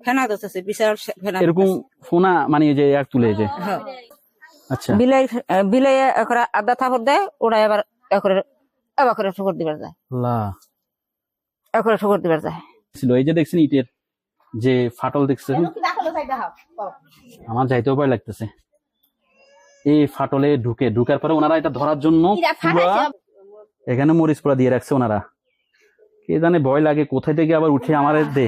ফেনা ধরতেছে বিশাল ফেনা এরকম ফোনা মানে যে এক তুলে যে? হ্যাঁ। আচ্ছা। বিলাই বিলাই একরা আদা থাপর দেয় ওরা এবার একরে এবার করে ঠুকর দিবার যায়। লা। একরে ঠুকর দিবার যায়। ছিল এই যে দেখছেন ইটের যে ফাটল দেখছেন? আমার যাইতেও ভয় লাগতেছে। এই ফাটলে ঢুকে ঢুকার পরে ওনারা এটা ধরার জন্য এখানে মরিচ পোড়া দিয়ে রাখছে ওনারা। কে জানে ভয় লাগে কোথায় থেকে আবার উঠে আমার দে?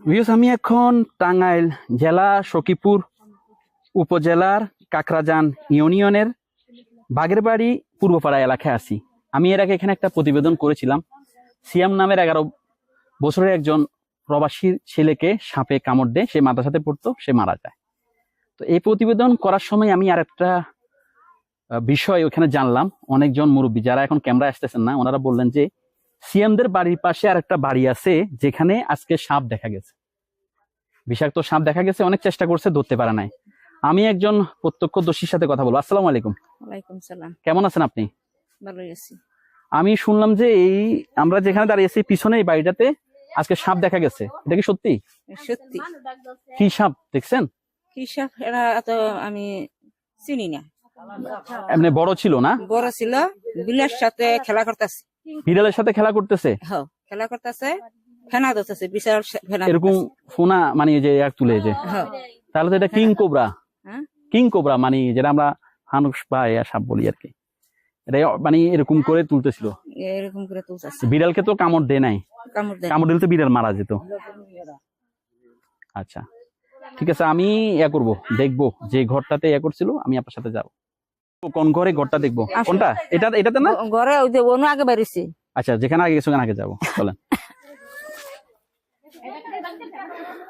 ভিউস আমি এখন টাঙ্গাইল জেলা সখীপুর উপজেলার কাকরাজান ইউনিয়নের বাগেরবাড়ি পূর্বপাড়া এলাকায় আছি। আমি এর আগে এখানে একটা প্রতিবেদন করেছিলাম। সিয়াম নামের এগারো বছরের একজন প্রবাসী ছেলেকে সাপে কামড় দেয়, সে মাদ্রাসাতে পড়তো, সে মারা যায়। তো এই প্রতিবেদন করার সময় আমি আর একটা বিষয় ওখানে জানলাম। অনেকজন মুরব্বী যারা এখন ক্যামেরা আসতেছেন না ওনারা বললেন যে সিএমদের বাড়ির পাশে আর একটা বাড়ি আছে যেখানে আজকে সাপ দেখা গেছে। বিষাক্ত সাপ দেখা গেছে অনেক চেষ্টা করছে ধরতে পারে নাই। আমি একজন প্রত্যক্ষদর্শীর সাথে কথা বলব। আসসালামু আলাইকুম। ওয়ালাইকুম সালাম। কেমন আছেন আপনি? ভালোই আছি। আমি শুনলাম যে এই আমরা যেখানে দাঁড়িয়েছি পিছনে এই বাড়িটাতে আজকে সাপ দেখা গেছে। এটা কি সত্যি? সত্যি। কি সাপ দেখছেন? কি সাপ? এরা এত আমি চিনি না। এমনি বড় ছিল না? বড় ছিল বিলের সাথে খেলা করতেছে। বিড়ালের সাথে খেলা করতেছে? হ্যাঁ খেলা করতেছে ফেনা বিশাল ফেনা এরকম ফোনা মানে যে এক তুলে যে। হ্যাঁ। তাহলে তো এটা কিং কোবরা। হ্যাঁ? কিং কোবরা মানে যেটা আমরা হানুস বা সাপ বলি আর কি। এটা মানে এরকম করে তুলতেছিল। এরকম করে তুলতেছে। বিড়ালকে তো কামড় দেয় নাই। কামড় দিলে তো বিড়াল মারা যেত। আচ্ছা। ঠিক আছে আমি ইয়া করব দেখব যে ঘরটাতে ইয়া করছিল আমি আপনার সাথে যাব। কোন ঘরে ঘরটা দেখব? কোনটা? এটা এটাতে না? ঘরে ওই যে অনু আগে বাড়িছে আচ্ছা যেখানে আগে গেছো আগে যাব। চলেন।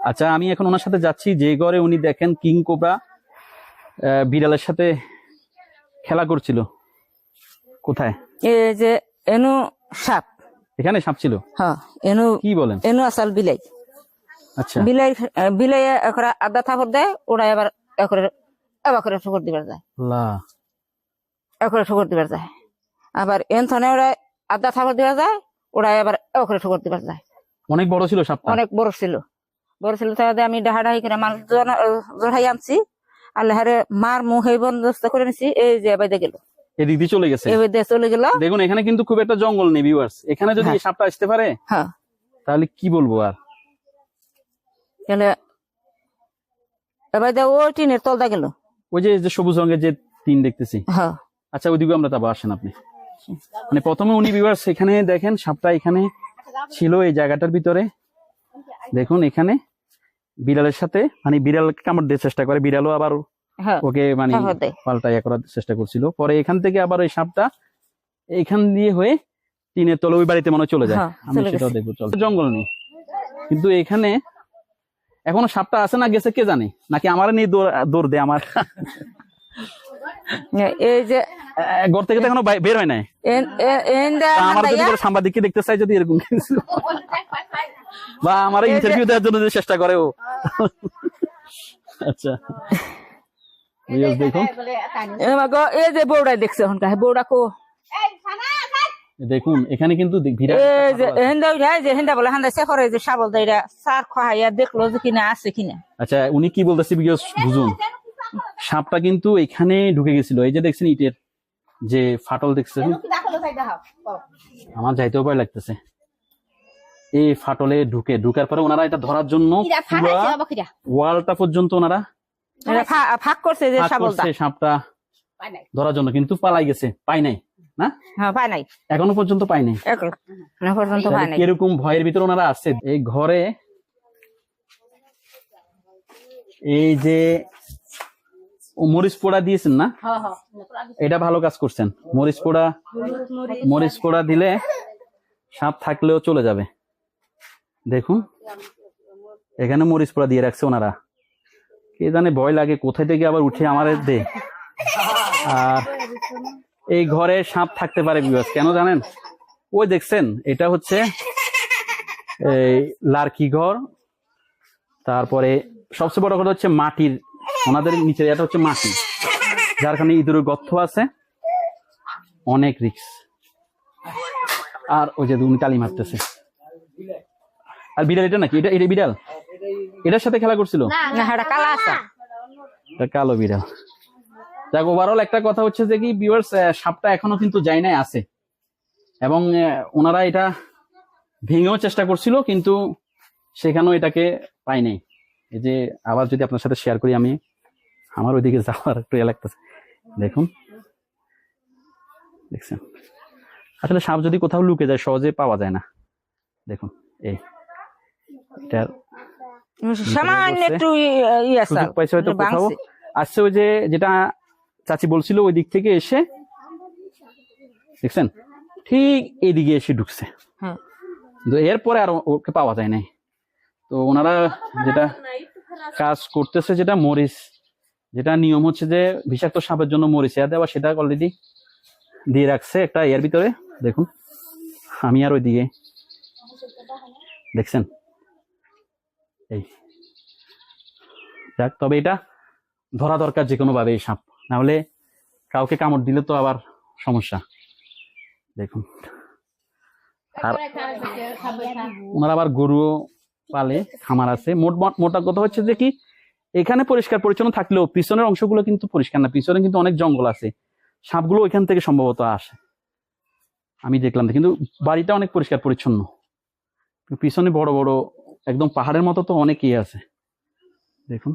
আচ্ছা আমি এখন ওনার সাথে যাচ্ছি। যে ঘরে উনি দেখেন কিং কোবরা বিড়ালের সাথে খেলা করছিল। কোথায়? এই যে এনু সাপ। এখানে সাপ ছিল? হ্যাঁ এনু কি বলেন? এনু আসাল বিলাই। আচ্ছা। বিলাই বিলাই একরা আদা থাপর দেয় ওরা করে ঠুকর দিবার যায়। লা। একরে ঠুকর দিবার যায়। আবার এনথনে ওরা আদা থাপর দিবার যায় ওরা আবার একরে ঠুকর দিবার যায়। অনেক বড় ছিল সাপটা? অনেক বড় ছিল। বড় ছিল তাহলে আমি ডাহা ডাহি করে মানুষ জড়াই আনছি। আল্লাহরে মার মুহে বন্দোবস্ত করে নিছি এই যে বাইদে গেল। এদিক দিয়ে চলে গেছে? এই বাইদে চলে গেল। দেখুন এখানে কিন্তু খুব একটা জঙ্গল নেই ভিউয়ার্স এখানে যদি হ্যাঁ। সাপটা আসতে পারে হ্যাঁ। তাহলে কি বলব আর? তাহলে এবার দে ও টিনের তলদা গেল। ওই যে যে সবুজ রঙের যে টিন দেখতেছি। হ্যাঁ। আচ্ছা ওইদিকে আমরা তারপর আসেন আপনি। মানে প্রথমে উনি ভিউয়ার্স এখানে দেখেন সাপটা এখানে ছিল এই জায়গাটার ভিতরে। দেখুন এখানে বিড়ালের সাথে মানে বিড়ালকে কামড় দিয়ে চেষ্টা করে বিড়ালও আবার হ্যাঁ। ওকে মানে কামড় দেয়। পাল্টা ইয়ে করার চেষ্টা করছিল। পরে এখান থেকে আবার ওই সাপটা এখান দিয়ে হয়ে টিনের তলে ওই বাড়িতে মনে চলে যায়। হ্যাঁ, আমি সেটাও দেখব চল। জঙ্গল নেই। কিন্তু এখানে এখনও সাপটা আছে না গেছে কে জানে? নাকি আমার নিয়ে দৌড় দৌড় দেয় আমার? এই যে ঘর থেকে তো এখনও বের হয় নাই। আমার যদি কোনো সাংবাদিককে দেখতে চাই যদি এরকম কিছু। বা আমার ইন্টারভিউ দেওয়ার জন্য চেষ্টা করে ও। আচ্ছা। দেখুন। এই যে বৌড়া দেখছে কো? দেখুন এখানে কিন্তু যে হেন্দা উঠা যে হেন্দা বলে হান্দা যে সাবল সার খাইয়া দেখল যে কিনা আছে কিনা। আচ্ছা উনি কি বলতেছে বুঝুন। সাপটা কিন্তু এখানে ঢুকে গেছিল। এই যে দেখছেন ইটের যে ফাটল দেখছেন আমার যাইতেও ভয় লাগতেছে। এই ফাটলে ঢুকে ঢুকার পরে ওনারা এটা ধরার জন্য ওয়ালটা পর্যন্ত ওনারা ফাঁক করছে যে সাপটা ধরার জন্য কিন্তু পালাই গেছে পাই নাই না? হ্যাঁ পায় নাই। এখনও পর্যন্ত পাই নাই। এখন পর্যন্ত পায় নাই। কীরকম ভয়ের ভিতর ওনারা আছে? এই ঘরে এই যে মরিচ পোড়া দিয়েছেন না? এটা ভালো কাজ করছেন। মরিচ পোড়া মরিচ পোড়া দিলে সাপ থাকলেও চলে যাবে। দেখুন। এখানে মরিচ পোড়া দিয়ে রাখছে ওনারা। কে জানে ভয় লাগে কোথায় থেকে আবার উঠে আমার দে। আর এই ঘরে সাপ থাকতে পারে বিবাস কেন জানেন? ওই দেখছেন এটা হচ্ছে এই লার্কি ঘর। তারপরে সবচেয়ে বড় কথা হচ্ছে মাটির ওনাদের নিচে এটা হচ্ছে মাটি। যার কারণে ইঁদুরের গর্ত আছে। অনেক রিক্স আর ওই যে উনি তালি মারতেছে। আর বিড়াল এটা নাকি? এটা এটা বিড়াল? এটার সাথে খেলা করছিল? না এটা কালা আছে। এটা কালো বিড়াল। যাক ওভারঅল একটা কথা হচ্ছে যে কি ভিউয়ার্স সাপটা এখনও কিন্তু যায় নাই আছে। এবং ওনারা এটা ভেঙেও চেষ্টা করছিল কিন্তু সেখানেও এটাকে পাই নাই। এই যে আবার যদি আপনার সাথে শেয়ার করি আমি আমার ওইদিকে যাওয়ার একটু ইয়ে লাগতেছে। দেখুন। দেখছেন? আসলে সাপ যদি কোথাও লুকে যায় সহজে পাওয়া যায় না। দেখুন এই। এটার সামান্য একটু ই- ই আছে। সুযোগ পাইছে হয়তো কোথাও। আসছে ওই যে যেটা চাচি বলছিল ওই দিক থেকে এসে দেখছেন? ঠিক এদিকে এসে ঢুকছে। হ্যাঁ কিন্তু এরপরে আর ওকে পাওয়া যায় নাই। তো ওনারা যেটা কাজ করতেছে যেটা মরিচ যেটা নিয়ম হচ্ছে যে বিষাক্ত সাপের জন্য মরিচ এর দেওয়া সেটা অলরেডি দিয়ে রাখছে একটা এর ভিতরে। দেখুন আমি আর ওইদিকে দেখছেন? এই। যাক তবে এটা ধরা দরকার যে কোনো ভাবে এই সাপ। না হলে কাউকে কামড় দিলে তো আবার সমস্যা। দেখুন। আর ওনারা আবার গরুও পালে খামার আছে। মোট- মোটা কথা হচ্ছে যে কি এখানে পরিষ্কার পরিচ্ছন্ন থাকলেও পিছনের অংশগুলো কিন্তু পরিষ্কার না। পিছনে কিন্তু অনেক জঙ্গল আছে। সাপগুলো ওইখান থেকে সম্ভবত আসে। আমি দেখলাম কিন্তু বাড়িটা অনেক পরিষ্কার পরিচ্ছন্ন। পিছনে বড় বড় একদম পাহাড়ের মতো তো অনেকই আছে। দেখুন।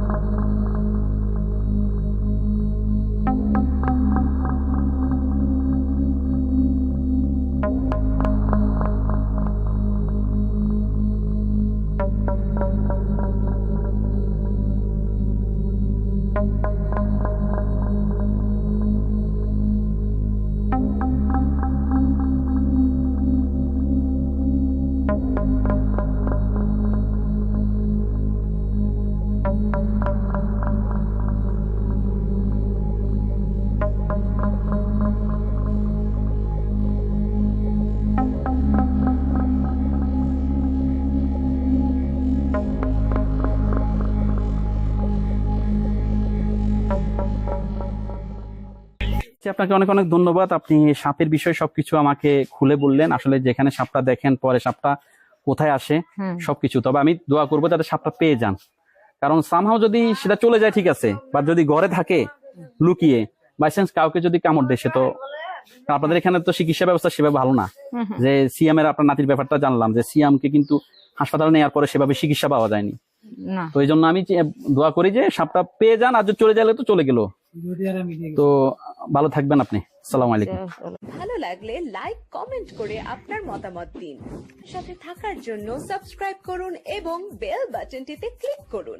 আপনাকে অনেক অনেক ধন্যবাদ। আপনি সাপের বিষয়ে সবকিছু আমাকে খুলে বললেন। আসলে যেখানে সাপটা দেখেন পরে সাপটা কোথায় আসে সবকিছু। তবে আমি দোয়া করব যাতে সাপটা পেয়ে যান। কারণ সামহাও যদি সেটা চলে যায় ঠিক আছে। বা যদি ঘরে থাকে লুকিয়ে বাই চান্স কাউকে যদি কামড় দেয় সে তো আপনাদের এখানে তো চিকিৎসা ব্যবস্থা সেভাবে ভালো না। যে সিএম এর আপনার নাতির ব্যাপারটা জানলাম যে সিএম কে কিন্তু হাসপাতালে নেওয়ার পরে সেভাবে চিকিৎসা পাওয়া যায়নি। তো এই জন্য আমি দোয়া করি যে সাপটা পেয়ে যান আর যদি চলে গেলে তো চলে গেল। তো ভালো থাকবেন আপনি। সালাম আলাইকুম। ভালো লাগলে লাইক কমেন্ট করে আপনার মতামত দিন। সাথে থাকার জন্য সাবস্ক্রাইব করুন এবং বেল বাটনটিতে ক্লিক করুন।